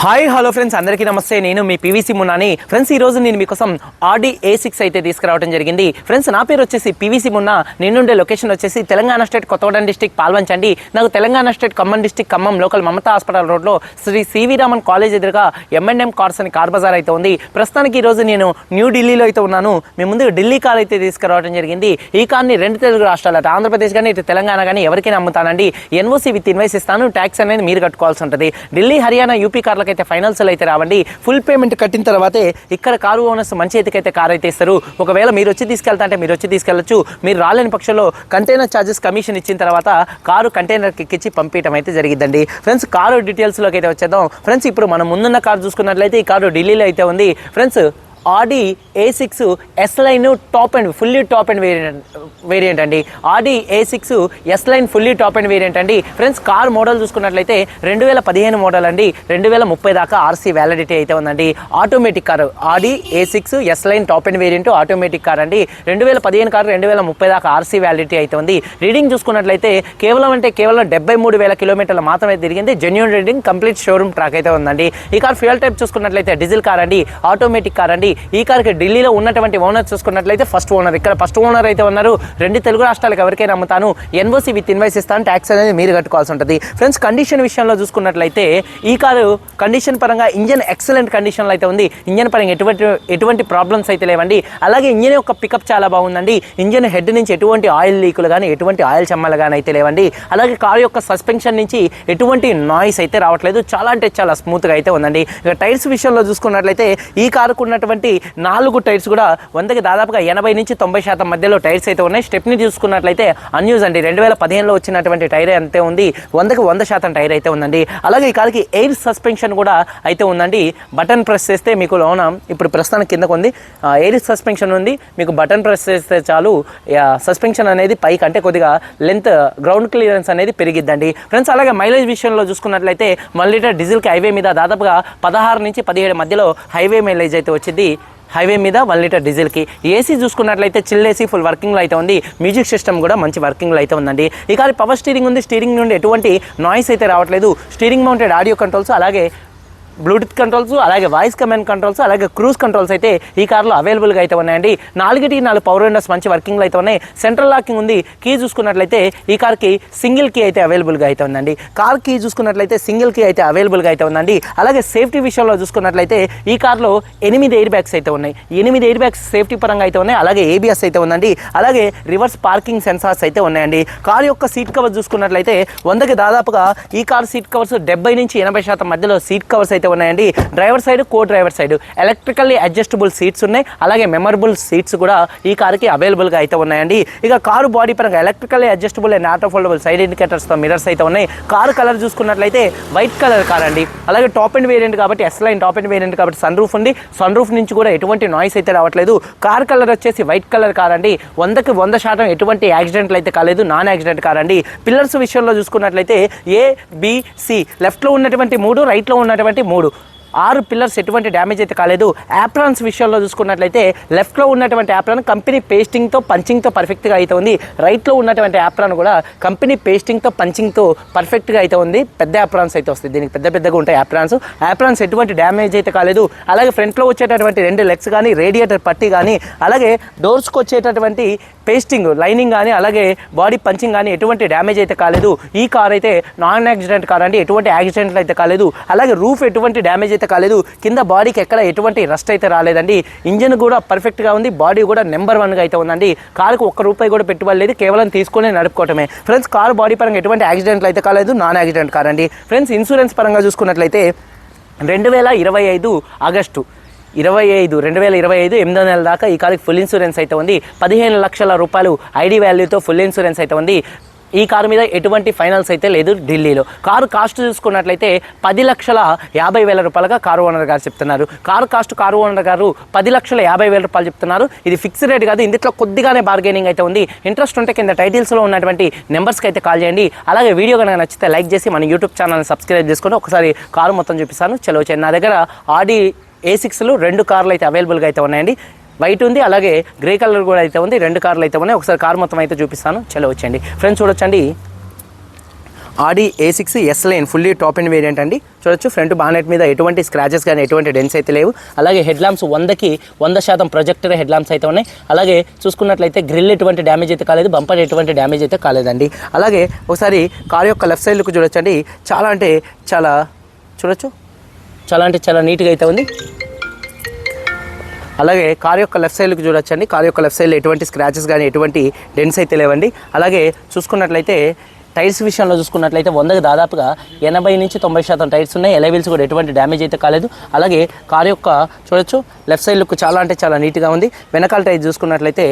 Hi hello friends అందరికీ నమస్తే. నేను మీ పీవీసీ మున్నాని. ఫ్రెండ్స్ ఈ రోజు నేను మీకోసం ఆడి ఏ సిక్స్ అయితే తీసుకురావడం జరిగింది. ఫ్రెండ్స్ నా పేరు వచ్చేసి పీవీసీ మున్నా. నేనుండే లొకేషన్ వచ్చేసి తెలంగాణ స్టేట్ కొత్తగూడెం డిస్టిక్ పాల్వంచండి. నాకు Telangana state Khammam district Khammam local Mamata hospital రోడ్లో శ్రీ సివి రామన్ కాలేజ్ ఎదురుగా ఎంఎన్ఎం కార్స్ అని కార్ బజార్ అయితే ఉంది. ప్రస్తుతానికి ఈరోజు నేను న్యూ ఢిల్లీలో అయితే ఉన్నాను. మీ ముందు ఢిల్లీ కార్ అయితే తీసుకురావడం జరిగింది. ఈ కార్ని రెండు తెలుగు రాష్ట్రాలు అటు ఆంధ్రప్రదేశ్ కానీ ఇటు తెలంగాణ కానీ ఎవరికైనా అమ్ముతానండి. ఎన్ఓసి విత్ ఇన్వైస్ ఇస్తాను. ట్యాక్స్ అనేది మీరు కట్టుకోవాల్సి ఉంటుంది. ఢిల్లీ హర్యానా యూపీ కార్లకు అయితే ఫైనాన్షియల్ అయితే రావండి. ఫుల్ పేమెంట్ కట్టిన తర్వాతే ఇక్కడ కారు ఓనర్స్ మంచి అయితే కార్ అయితే ఇస్తారు. ఒకవేళ మీరు వచ్చి తీసుకెళ్తా అంటే మీరు వచ్చి తీసుకెళ్ళచ్చు. మీరు రాలేని పక్షంలో కంటైనర్ ఛార్జెస్ కమిషన్ ఇచ్చిన తర్వాత కారు కంటైనర్కి ఎక్కించి పంపించడం అయితే జరిగిందండి ఫ్రెండ్స్ కారు డీటెయిల్స్లోకి అయితే వచ్చేద్దాం. ఫ్రెండ్స్ ఇప్పుడు మనం ముందున్న కారు చూసుకున్నట్లయితే ఈ కారు ఢిల్లీలో అయితే ఉంది. Friends Audi A six S line top end fully top end variant variant అండి. Audi A six S line fully top end variant అండి. ఫ్రెండ్స్ కార్ మోడల్ చూసుకున్నట్లయితే రెండు వేల పదిహేను మోడల్ అండి. రెండు వేల ముప్పై దాకా ఆర్సీ వ్యాలిడిటీ అయితే ఉందండి. Automatic car Audi A six S line top end variant automatic car అండి. రెండు వేల పదిహేను కారు రెండు వేల ముప్పై దాకా ఆర్సీ వ్యాలిడిటీ అయితే ఉంది. రీడింగ్ చూసుకున్నట్లయితే కేవలం అంటే కేవలం డెబ్బై మూడు వేల కిలోమీటర్లు మాత్రమే తిరిగింది. Genuine reading complete showroom track అయితే ఉందండి. ఈ కార్ ఫ్యూయల్ టైప్ చూసుకున్నట్లయితే డీజిల్ కార్ అండి. ఆటోమేటిక్ కార్ అండి. ఈ కార్కి ఢిల్లీలో ఉన్నటువంటి ఓనర్ చూసుకున్నట్లయితే ఫస్ట్ ఓనర్ ఇక్కడ ఫస్ట్ ఓనర్ అయితే ఉన్నారు. రెండు తెలుగు రాష్ట్రాలకు ఎవరికైనా అమ్ముతాను. ఎన్ఓసీ విత్ ఇన్వైస్ ఇస్తాను ట్యాక్స్ అనేది మీరు కట్టుకోవాల్సి ఉంటుంది. ఫ్రెండ్స్ కండిషన్ విషయంలో చూసుకున్నట్లయితే ఈ కారు కండిషన్ పరంగా ఇంజన్ ఎక్సలెంట్ కండిషన్లో అయితే ఉంది. ఇంజన్ పరంగా ఎటువంటి ఎటువంటి ప్రాబ్లమ్స్ అయితే లేవండి. అలాగే ఇంజన్ యొక్క పికప్ చాలా బాగుందండి. ఇంజన్ హెడ్ నుంచి ఎటువంటి ఆయిల్ లీకులు కానీ ఎటువంటి ఆయిల్ చెమ్మలు కానీ అయితే లేవండి. అలాగే కారు యొక్క సస్పెన్షన్ నుంచి ఎటువంటి నాయిస్ అయితే రావట్లేదు. చాలా అంటే చాలా స్మూత్గా అయితే ఉందండి. ఇక టైర్స్ విషయంలో చూసుకున్నట్లయితే ఈ కారుకు ఉన్నటువంటి నాలుగు టైర్స్ కూడా వందకి దాదాపుగా ఎనభై నుంచి తొంభై శాతం మధ్యలో టైర్స్ అయితే ఉన్నాయి. స్టెప్ని చూసుకున్నట్లయితే అన్యూజ్ అండి. రెండు వేల పదిహేనులో వచ్చినటువంటి టైర్ అంతే ఉంది. వందకి వంద శాతం టైర్ అయితే ఉందండి. అలాగే ఈ కార్కి ఎయిర్ సస్పెన్షన్ కూడా అయితే ఉందండి. బటన్ ప్రెస్ చేస్తే మీకు లోన ఇప్పుడు ప్రస్తుతానికి కిందకు ఉంది. ఎయిర్ సస్పెన్షన్ ఉంది. మీకు బటన్ ప్రెస్ చేస్తే చాలు. సస్పెన్షన్ అనేది పైకి అంటే కొద్దిగా లెంత్ గ్రౌండ్ క్లియరెన్స్ అనేది పెరిగిద్దండి. ఫ్రెండ్స్ అలాగే మైలేజ్ విషయంలో చూసుకున్నట్లయితే వన్ లీటర్ డీజిల్కి హైవే మీద దాదాపుగా పదహారు నుంచి పదిహేడు మధ్యలో హైవే మైలేజ్ అయితే వచ్చింది. హైవే మీద వన్ లీటర్ డీజిల్కి ఏసీ చూసుకున్నట్లయితే చిల్ ఏసీ ఫుల్ వర్కింగ్లో అయితే ఉంది. మ్యూజిక్ సిస్టమ్ కూడా మంచి వర్కింగ్లో అయితే ఉందండి. ఇక పవర్ స్టీరింగ్ ఉంది. స్టీరింగ్ నుండి ఎటువంటి నాయిస్ అయితే రావట్లేదు. స్టీరింగ్ మౌంటెడ్ ఆడియో కంట్రోల్స్ అలాగే బ్లూటూత్ కంట్రోల్స్ అలాగే వాయిస్ కమాండ్ కంట్రోల్స్ అలాగే క్రూజ్ కంట్రోల్స్ అయితే ఈ కార్లో అవైలబుల్గా అయితే ఉన్నాయండి. నాలుగుటి నాలుగు పవర్ విండోస్ మంచి వర్కింగ్లో అయితే ఉన్నాయి. సెంట్రల్ లాకింగ్ ఉంది. కీ చూసుకున్నట్లయితే ఈ కార్కి సింగిల్ కీ అయితే అవైలబుల్గా అయితే ఉందండి. కార్ కీ చూసుకున్నట్లయితే సింగిల్ కీ అయితే అవైలబుల్గా అయితే ఉందండి. అలాగే సేఫ్టీ విషయంలో చూసుకున్నట్లయితే ఈ కార్లో ఎనిమిది ఎయిర్ బ్యాగ్స్ అయితే ఉన్నాయి. ఎనిమిది ఎయిర్ బ్యాగ్స్ సేఫ్టీ పరంగా అయితే ఉన్నాయి. అలాగే ఏబిఎస్ అయితే ఉందండి. అలాగే రివర్స్ పార్కింగ్ సెన్సార్స్ అయితే ఉన్నాయండి. కార్ యొక్క సీట్ కవర్ చూసుకున్నట్లయితే వందకి దాదాపుగా ఈ కార్ సీట్ కవర్స్ డెబ్బై నుంచి ఎనభై శాతం మధ్యలో సీట్ కవర్స్ అయితే ఉన్నాయండి. Driver side co driver side. Electrically adjustable seats ఉన్నాయి. అలాగే మెమరబుల్ సీట్స్ కూడా ఈ కార్కి అవైలబుల్గా అయితే ఉన్నాయండి. ఇక కారు బాడీ పరంగా electrically adjustable and auto foldable side ఇండికేటర్స్తో mirrors అయితే ఉన్నాయి. కారు కలర్ చూసుకున్నట్లయితే వైట్ కలర్ కార్ అండి. అలాగే టాప్ అండ్ వేరియంట్ కాబట్టి S line top end variant కాబట్టి సన్ రూఫ్ ఉంది. సన్ రూఫ్ నుంచి కూడా ఎటువంటి నాయిస్ అయితే రావట్లేదు. కార్ కలర్ వచ్చేసి వైట్ కలర్ కార్ అండి. వందకి వంద శాతం ఎటువంటి యాక్సిడెంట్లు అయితే కాలేదు. నాన్ యాక్సిడెంట్ కార్ అండి. పిల్లర్స్ విషయంలో చూసుకున్నట్లయితే ఏ బి లెఫ్ట్లో ఉన్నటువంటి మూడు రైట్లో ఉన్నటువంటి మూడు మూడు ఆరు పిల్లర్స్ ఎటువంటి డ్యామేజ్ అయితే కాలేదు. యాప్రాన్స్ విషయంలో చూసుకున్నట్లయితే లెఫ్ట్లో ఉన్నటువంటి యాప్రాన్ కంపెనీ పేస్టింగ్తో పంచింగ్తో పర్ఫెక్ట్గా అయితే ఉంది. రైట్లో ఉన్నటువంటి యాప్రాన్ కూడా కంపెనీ పేస్టింగ్తో పంచింగ్తో పర్ఫెక్ట్గా అయితే ఉంది. పెద్ద యాప్రాన్స్ అయితే వస్తాయి. దీనికి పెద్ద పెద్దగా ఉంటాయి యాప్రాన్స్ యాప్రాన్స్ ఎటువంటి డ్యామేజ్ అయితే కాలేదు. అలాగే ఫ్రంట్లో వచ్చేటటువంటి రెండు లెగ్స్ కానీ రేడియేటర్ పట్టి కానీ అలాగే డోర్స్కి వచ్చేటటువంటి పేస్టింగ్ లైనింగ్ కానీ అలాగే బాడీ పంచింగ్ కానీ ఎటువంటి డ్యామేజ్ అయితే కాలేదు. ఈ కార్ అయితే నాన్ యాక్సిడెంట్ కార్ అంటే ఎటువంటి యాక్సిడెంట్లు అయితే కాలేదు. అలాగే రూఫ్ ఎటువంటి డ్యామేజ్ అయితే కాలేదు. కింద బాడీకి ఎక్కడ ఎటువంటి రస్ట్ అయితే రాలేదండి. ఇంజిన్ కూడా పర్ఫెక్ట్గా ఉంది. బాడీ కూడా నెంబర్ వన్గా అయితే ఉందండి. కారుకు ఒక్క రూపాయి కూడా పెట్టుబడి లేదు. కేవలం తీసుకునే నడుపుకోవటమే. ఫ్రెండ్స్ కారు బాడీ పరంగా ఎటువంటి యాక్సిడెంట్లు అయితే కాలేదు. నాన్ యాక్సిడెంట్ కార్ అండి. ఫ్రెండ్స్ ఇన్సూరెన్స్ పరంగా చూసుకున్నట్లయితే రెండు వేల ఇరవై ఐదు ఆగస్టు ఇరవై ఐదు రెండు వేల ఇరవై ఐదు ఎనిమిదో నెల దాకా ఈ కారుకి ఫుల్ ఇన్సూరెన్స్ అయితే ఉంది. పదిహేను లక్షల రూపాయలు ఐడి వాల్యూతో ఫుల్ ఇన్సూరెన్స్ అయితే ఉంది. ఈ కారు మీద ఎటువంటి ఫైనల్స్ అయితే లేదు ఢిల్లీలో. కారు కాస్ట్ చూసుకున్నట్లయితే పది లక్షల యాభై వేల రూపాయలుగా కారు ఓనర్ గారు చెప్తున్నారు. కారు కాస్ట్ కారు ఓనర్ గారు పది లక్షల యాభై వేల రూపాయలు చెప్తున్నారు. ఇది ఫిక్స్ రేట్ కాదు ఇందులో కొద్దిగానే బార్గెనింగ్ అయితే ఉంది. ఇంట్రెస్ట్ ఉంటే కింద టైటిల్స్లో ఉన్నటువంటి నెంబర్స్కి అయితే కాల్ చేయండి. అలాగే వీడియో కనుక నచ్చితే లైక్ చేసి మన యూట్యూబ్ ఛానల్ని సబ్స్క్రైబ్ చేసుకొని ఒకసారి కారు మొత్తం చూపిస్తాను. చలో నా దగ్గర ఆడి ఏ సిక్స్లు రెండు కార్లు అయితే అవైలబుల్గా అయితే ఉన్నాయండి. వైట్ ఉంది అలాగే గ్రే కలర్ కూడా అయితే ఉంది. రెండు కార్లు అయితే ఉన్నాయి. ఒకసారి కార్ మొత్తం అయితే చూపిస్తాను. చలో వచ్చండి ఫ్రెండ్స్ చూడొచ్చండి. Audi A six S line fully top and variant అండి. చూడొచ్చు ఫ్రంట్ బానెట్ మీద ఎటువంటి స్క్రాచెస్ కానీ ఎటువంటి డెన్స్ అయితే లేవు. అలాగే హెడ్ ల్యాంప్స్ వందకి వంద శాతం ప్రొజెక్టర్ హెడ్ ల్యాంప్స్ అయితే ఉన్నాయి. అలాగే చూసుకున్నట్లయితే గ్రిల్ ఎటువంటి డ్యామేజ్ అయితే కాలేదు బంపర్ ఎటువంటి డ్యామేజ్ అయితే కాలేదండి. అలాగే ఒకసారి కార్ యొక్క లెఫ్ట్ సైడ్ లుక్ చూడొచ్చండి. చాలా అంటే చాలా చూడొచ్చు? చాలా అంటే చాలా నీట్గా అయితే ఉంది. అలాగే కార్ యొక్క లెఫ్ట్ సైడ్కి చూడొచ్చండి. కార్ యొక్క లెఫ్ట్ సైడ్లో ఎటువంటి స్క్రాచెస్ కానీ ఎటువంటి డెన్స్ అయితే లేవండి. అలాగే చూసుకున్నట్లయితే టైర్స్ విషయంలో చూసుకున్నట్లయితే వందకి దాదాపుగా ఎనభై నుంచి తొంభై శాతం టైర్స్ ఉన్నాయి. ఎలవీల్స్ కూడా ఎటువంటి డ్యామేజ్ అయితే కాలేదు. అలాగే కార్ యొక్క చూడొచ్చు లెఫ్ట్ సైడ్ లుక్ చాలా అంటే చాలా నీట్గా ఉంది. వెనకాల టైర్ చూసుకున్నట్లయితే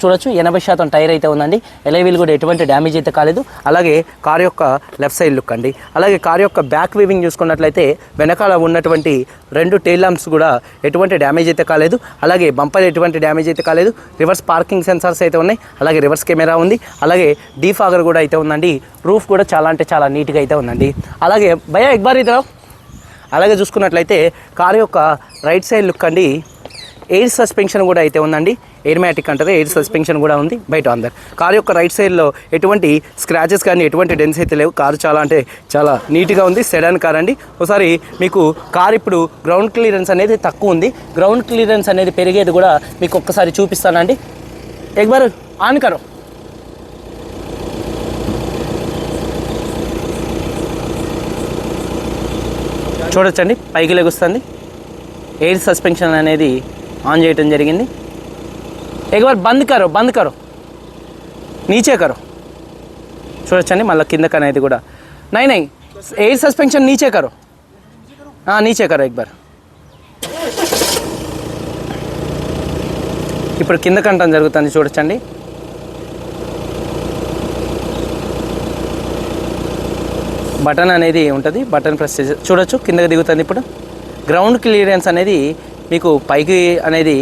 చూడొచ్చు. ఎనభై శాతం టైర్ అయితే ఉందండి. ఎలైవీల్ కూడా ఎటువంటి డ్యామేజ్ అయితే కాలేదు. అలాగే కార్ యొక్క లెఫ్ట్ సైడ్ లుక్ అండి. అలాగే కార్ యొక్క బ్యాక్ వీవింగ్ చూసుకున్నట్లయితే వెనకాల ఉన్నటువంటి రెండు టైల్ ల్యాంప్స్ కూడా ఎటువంటి డ్యామేజ్ అయితే కాలేదు. అలాగే బంపర్ ఎటువంటి డ్యామేజ్ అయితే కాలేదు. రివర్స్ పార్కింగ్ సెన్సార్స్ అయితే ఉన్నాయి. అలాగే రివర్స్ కెమెరా ఉంది. అలాగే డీఫాగర్ కూడా అయితే ఉందండి. రూఫ్ కూడా చాలా అంటే చాలా నీట్గా అయితే ఉందండి. అలాగే భయ ఎక్బార్ ఇద్దరు అలాగే చూసుకున్నట్లయితే కార్ యొక్క రైట్ సైడ్ లుక్ అండి. ఎయిర్ సస్పెన్షన్ కూడా అయితే ఉందండి. ఎయిర్ మ్యాటిక్ అంటారు ఎయిర్ సస్పెన్షన్ కూడా ఉంది బయట అందరు. కార్ యొక్క రైట్ సైడ్లో ఎటువంటి స్క్రాచెస్ కానీ ఎటువంటి డెన్స్ అయితే లేవు. కారు చాలా అంటే చాలా నీట్గా ఉంది సెడాన్ కార్ అండి. ఒకసారి మీకు కారు ఇప్పుడు గ్రౌండ్ క్లియరెన్స్ అనేది తక్కువ ఉంది. గ్రౌండ్ క్లియరెన్స్ అనేది పెరిగేది కూడా మీకు ఒక్కసారి చూపిస్తానండి. ఎక్బార్ ఆన్ కరో. చూడొచ్చండి పైకి లెగుస్తుంది. ఎయిర్ సస్పెన్షన్ అనేది ఆన్ చేయటం జరిగింది. एक बार बंद करो बंद करो नीचे करो చూడొచ్చండి మళ్ళీ కిందకి అనేది కూడా నై నై ఎయిర్ సస్పెన్షన్ నీచే కరో हाँ नीचे करो एक बार ఇప్పుడు కింద కంటం జరుగుతుంది చూడొచ్చండి బటన్ అనేది ఉంటుంది బటన్ ప్రెస్ చేసి చూడొచ్చు కిందకి దిగుతుంది ఇప్పుడు గ్రౌండ్ క్లియరెన్స్ అనేది మీకు పైకి అనేది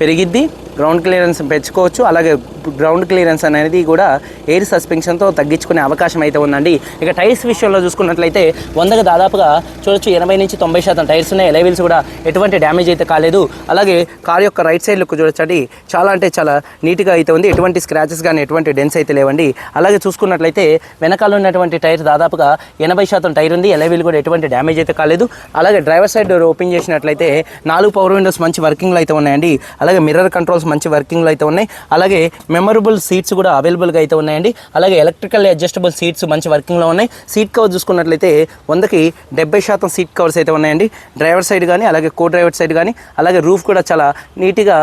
పెరిగిద్ది గ్రౌండ్ క్లియరెన్స్ పెంచుకోవచ్చు. అలాగే గ్రౌండ్ క్లియరెన్స్ అనేది కూడా ఎయిర్ సస్పెన్షన్తో తగ్గించుకునే అవకాశం అయితే ఉందండి. ఇక టైర్స్ విషయంలో చూసుకున్నట్లయితే వందకు దాదాపుగా చూడొచ్చు ఎనభై నుంచి తొంభై శాతం టైర్స్ ఉన్నాయి. ఎలైవిల్స్ కూడా ఎటువంటి డ్యామేజ్ అయితే కాలేదు. అలాగే కార్ యొక్క రైట్ సైడ్ లుక్ చూడొచ్చండి. చాలా అంటే చాలా నీట్గా అయితే ఉంది. ఎటువంటి స్క్రాచెస్ కానీ ఎటువంటి డెన్స్ అయితే లేవండి. అలాగే చూసుకున్నట్లయితే వెనకాల ఉన్నటువంటి టైర్ దాదాపుగా ఎనభై శాతం టైర్ ఉంది. ఎలైవిల్ కూడా ఎటువంటి డ్యామేజ్ అయితే కాలేదు. అలాగే డ్రైవర్ సైడ్ డోర్ ఓపెన్ చేసినట్లయితే నాలుగు పవర్ విండోస్ మంచి వర్కింగ్లో అయితే ఉన్నాయండి. అలాగే మిర్రర్ కంట్రోల్స్ మంచి వర్కింగ్లో అయితే ఉన్నాయి. అలాగే మెమరబుల్ సీట్స్ కూడా అవైలబుల్గా అయితే ఉన్నాయండి. అలాగే ఎలక్ట్రికల్ అడ్జస్టబుల్ సీట్స్ మంచి వర్కింగ్లో ఉన్నాయి. సీట్ కవర్ చూసుకున్నట్లయితే వందకి డెబ్బై శాతం సీట్ కవర్స్ అయితే ఉన్నాయండి. డ్రైవర్ సైడ్ కానీ అలాగే కో డ్రైవర్ సైడ్ కానీ అలాగే రూఫ్ కూడా చాలా నీట్గా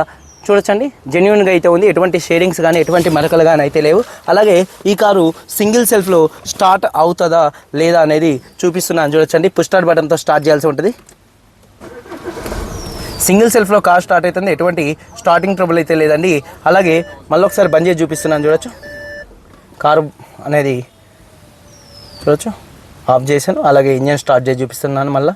చూడొచ్చండి. జెన్యున్గా అయితే ఉంది. ఎటువంటి షేడింగ్స్ కానీ ఎటువంటి మరకలు కానీ అయితే లేవు. అలాగే ఈ కారు సింగిల్ సెల్ఫ్లో స్టార్ట్ అవుతుందా లేదా అనేది చూపిస్తున్నాను చూడొచ్చండి. పుష్ స్టార్ట్ బటన్తో స్టార్ట్ చేయాల్సి ఉంటుంది. సింగిల్ సెల్ఫ్లో కార్ స్టార్ట్ అవుతుంది. ఎటువంటి స్టార్టింగ్ ట్రబుల్ అయితే లేదండి. అలాగే మళ్ళీ ఒకసారి బంద్ చేసి చూపిస్తున్నాను చూడొచ్చు. కారు అనేది చూడొచ్చు. ఆఫ్ చేశాను. అలాగే ఇంజన్ స్టార్ట్ చేసి చూపిస్తున్నాను మళ్ళీ.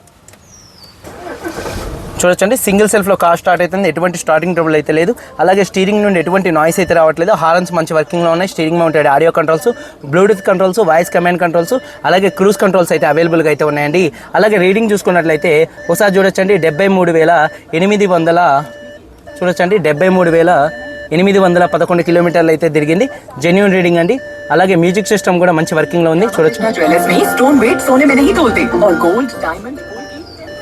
చూడొచ్చండి. సింగిల్ సెల్ఫ్లో కార్ స్టార్ట్ అవుతుంది ఎటువంటి స్టార్టింగ్ ట్రబుల్ అయితే లేదు. అలాగే స్టీరింగ్ నుండి ఎటువంటి నాయిస్ అయితే రావట్లేదు. హారన్స్ మంచి వర్కింగ్లో ఉన్నాయి. Steering mounted audio controls bluetooth controls voice command controls అలాగే క్రూజ్ కంట్రోల్స్ అయితే అవైలబుల్గా అయితే ఉన్నాయండి. అలాగే రీడింగ్ చూసుకున్నట్లయితే ఒకసారి చూడొచ్చండి. డెబ్బై మూడు వేల ఎనిమిది వందల చూడొచ్చండి. డెబ్బై మూడు వేల ఎనిమిది వందల పదకొండు కిలోమీటర్లు అయితే తిరిగింది. జెన్యున్ రీడింగ్ అండి. అలాగే మ్యూజిక్ సిస్టమ్ కూడా మంచి వర్కింగ్లో ఉంది. చూడొచ్చు.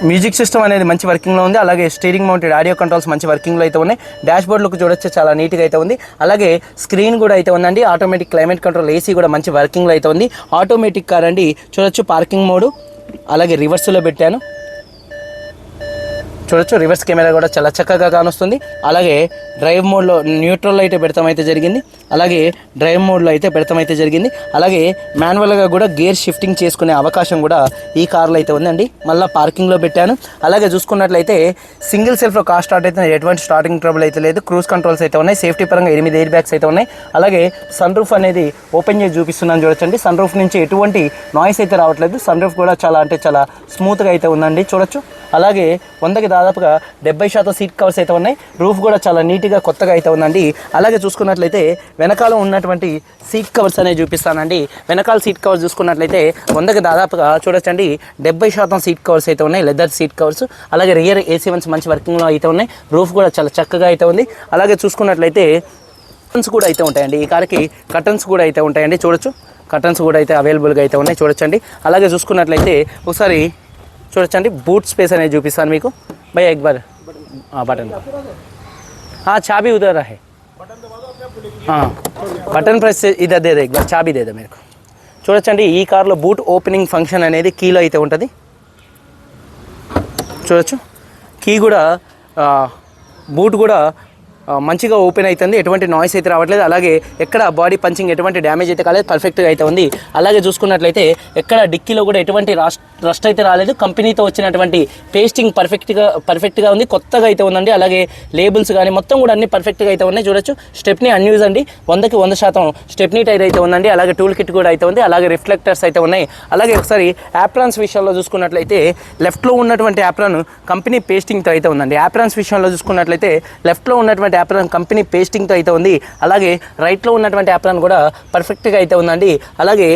మ్యూజిక్ సిస్టమ్ అనేది మంచి వర్కింగ్లో ఉంది. అలాగే స్టీరింగ్ మౌంటెడ్ ఆడియో కంట్రోల్స్ మంచి వర్కింగ్లో అయితే ఉన్నాయి. డాష్ బోర్డ్లకు చూడొచ్చు చాలా నీట్గా అయితే ఉంది. అలాగే స్క్రీన్ కూడా అయితే ఉందండి. ఆటోమేటిక్ క్లైమేట్ కంట్రోల్ ఏసీ కూడా మంచి వర్కింగ్లో అయితే ఉంది. ఆటోమేటిక్ కార్ అండి చూడొచ్చు పార్కింగ్ మోడు. అలాగే రివర్స్లో పెట్టాను. చూడొచ్చు రివర్స్ కెమెరా కూడా చాలా చక్కగా కానొస్తుంది. అలాగే డ్రైవ్ మోడ్లో న్యూట్రల్ అయితే పెడతాం అయితే జరిగింది. అలాగే డ్రైవ్ మోడ్లో అయితే పెడతాం అయితే జరిగింది. అలాగే మాన్యువల్గా కూడా గేర్ షిఫ్టింగ్ చేసుకునే అవకాశం కూడా ఈ కార్లో అయితే ఉందండి. మళ్ళీ పార్కింగ్లో పెట్టాను. అలాగే చూసుకున్నట్లయితే సింగిల్ సెల్ఫ్లో కార్ స్టార్ట్ అయితే ఎటువంటి స్టార్టింగ్ ట్రబుల్ అయితే లేదు. క్రూజ్ కంట్రోల్స్ అయితే ఉన్నాయి. సేఫ్టీ పరంగా ఎనిమిది ఎయిర్ బ్యాగ్స్ అయితే ఉన్నాయి. అలాగే సన్ రూఫ్ అనేది ఓపెన్ చేసి చూపిస్తున్నాను చూడొచ్చండి. సన్ రూఫ్ నుంచి ఎటువంటి నాయిస్ అయితే రావట్లేదు. సన్ రూఫ్ కూడా చాలా అంటే చాలా స్మూత్గా అయితే ఉందండి. చూడొచ్చు. అలాగే వందకి దాదాపుగా డెబ్బై శాతం సీట్ కవర్స్ అయితే ఉన్నాయి. రూఫ్ కూడా చాలా నీట్గా కొత్తగా అయితే ఉందండి. అలాగే చూసుకున్నట్లయితే వెనకాల ఉన్నటువంటి సీట్ కవర్స్ అనేవి చూపిస్తానండి. వెనకాల సీట్ కవర్స్ చూసుకున్నట్లయితే వందకి దాదాపుగా చూడొచ్చండి. డెబ్బై శాతం సీట్ కవర్స్ అయితే ఉన్నాయి. లెదర్ సీట్ కవర్స్ అలాగే రియర్ ఏసీ వన్స్ మంచి వర్కింగ్లో అయితే ఉన్నాయి. రూఫ్ కూడా చాలా చక్కగా అయితే ఉంది. అలాగే చూసుకున్నట్లయితే కర్టన్స్ కూడా అయితే ఉంటాయండి. ఈ కార్కి కర్టన్స్ కూడా అయితే ఉంటాయండి. చూడొచ్చు. కర్టన్స్ కూడా అయితే అవైలబుల్గా అయితే ఉన్నాయి. చూడొచ్చండి. అలాగే చూసుకున్నట్లయితే ఒకసారి చూడొచ్చండి. బూట్ స్పేస్ అనేది చూపిస్తాను మీకు. భయ ఎక్ బార్ బటన్. చాబీ ఉదర్ హే. हाँ బటన్ ప్రెస్ ఇది అదే దగ్గర చాబీ దేదా మీరు చూడొచ్చండి ఈ కార్లో బూట్ ఓపెనింగ్ ఫంక్షన్ అనేది కీలో అయితే ఉంటుంది. చూడొచ్చు. కీ కూడా బూట్ కూడా మంచిగా ఓపెన్ అవుతుంది ఎటువంటి నాయిస్ అయితే రావట్లేదు. అలాగే ఎక్కడ బాడీ పంచింగ్ ఎటువంటి డ్యామేజ్ అయితే కాలేదు. పర్ఫెక్ట్గా అయితే ఉంది. అలాగే చూసుకున్నట్లయితే ఎక్కడ డిక్కీలో కూడా ఎటువంటి రస్ట్ రస్ట్ అయితే రాలేదు. కంపెనీతో వచ్చినటువంటి పేస్టింగ్ పర్ఫెక్ట్గా పర్ఫెక్ట్గా ఉంది. కొత్తగా అయితే ఉందండి. అలాగే లేబుల్స్ కానీ మొత్తం కూడా అన్ని పర్ఫెక్ట్గా అయితే ఉన్నాయి. చూడొచ్చు. స్టెప్నీ అన్యూజ్ అండి. వందకి వంద శాతం స్టెప్నీ టైర్ అయితే ఉందండి. అలాగే టూల్ కిట్ కూడా అయితే ఉంది. అలాగే రిఫ్లెక్టర్స్ అయితే ఉన్నాయి. అలాగే ఒకసారి యాప్రాన్స్ విషయంలో చూసుకున్నట్లయితే లెఫ్ట్లో ఉన్నటువంటి యాప్రాన్ కంపెనీ పేస్టింగ్తో అయితే ఉందండి. యాప్రాన్స్ విషయంలో చూసుకున్నట్లయితే లెఫ్ట్లో ఉన్నటువంటి యాప్రాన్ కంపెనీ పేస్టింగ్తో అయితే ఉంది. అలాగే రైట్లో ఉన్నటువంటి యాప్రాన్ కూడా పర్ఫెక్ట్గా అయితే ఉందండి. అలాగే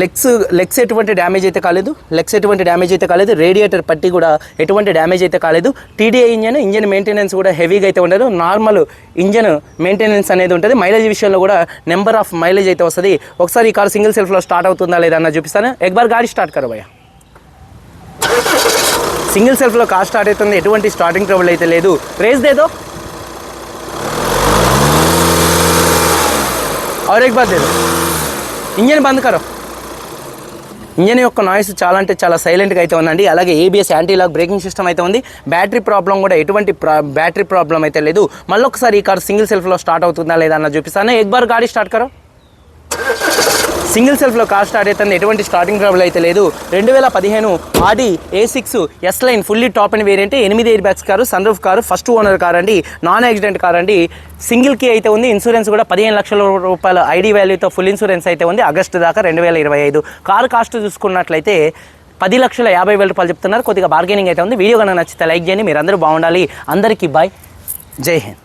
లెగ్స్ లెగ్స్ ఎటువంటి డ్యామేజ్ అయితే కాలేదు. లెగ్స్ ఎటువంటి డ్యామేజ్ అయితే కాలేదు. రేడియేటర్ పట్టి కూడా ఎటువంటి డ్యామేజ్ అయితే కాలేదు. టీడీఐ ఇంజన్ ఇంజన్ మెయింటెనెన్స్ కూడా హెవీగా అయితే ఉండదు. నార్మల్ ఇంజన్ మెయింటెనెన్స్ అనేది ఉంటుంది. మైలేజ్ విషయంలో కూడా నెంబర్ ఆఫ్ మైలేజ్ అయితే వస్తుంది. ఒకసారి ఈ కార్ సింగిల్ సెల్ఫ్లో స్టార్ట్ అవుతుందా లేదా అన్న చూపిస్తాను. ఎక్బార్ గాడి స్టార్ట్ కరో భయ్యా. సింగిల్ సెల్ఫ్లో కార్ స్టార్ట్ అవుతుంది. ఎటువంటి స్టార్టింగ్ ట్రబుల్ అయితే లేదు. రేస్ దేదో. और एक बार दे दो ఇంజన్ బంద్ కరో ఇంజన్ యొక్క నాయిస్ చాలా అంటే చాలా సైలెంట్గా అయితే ఉందండి అలాగే ABS anti lock braking system అయితే ఉంది బ్యాటరీ ప్రాబ్లం కూడా ఎటువంటి బ్యాటరీ ప్రాబ్లం అయితే లేదు మళ్ళీ ఒకసారి ఈ కార్ సింగిల్ సెల్ఫ్లో స్టార్ట్ అవుతుందా లేదా అన్న చూపిస్తాను ఎక్ బార్ గాడి స్టార్ట్ కరో సింగిల్ సెల్ఫ్లో కార్ స్టార్ట్ అవుతుంది. ఎటువంటి స్టార్టింగ్ ట్రబుల్ అయితే లేదు. రెండు వేల పదిహేను Audi A six S line fully top and variant ఎనిమిది air bags car sun roof car first owner car అండి. నాన్ యాక్సిడెంట్ కార్ అండి. సింగిల్ కీ అయితే ఉంది. ఇన్సూరెన్స్ కూడా పదిహేను లక్షల రూపాయల ఐడి వాల్యూతో ఫుల్ ఇన్సూరెన్స్ అయితే ఉంది. ఆగస్టు దాకా రెండు వేల ఇరవై ఐదు. కార్ కాస్ట్ చూసుకున్నట్లయితే పది లక్షల యాభై వేల రూపాయలు చెప్తున్నారు. కొద్దిగా బార్గెనింగ్ అయితే ఉంది. వీడియో కనుక నచ్చితే లైక్ చేయండి. మీరు అందరూ బాగుండాలి. అందరికీ బాయ్ జై హింద్.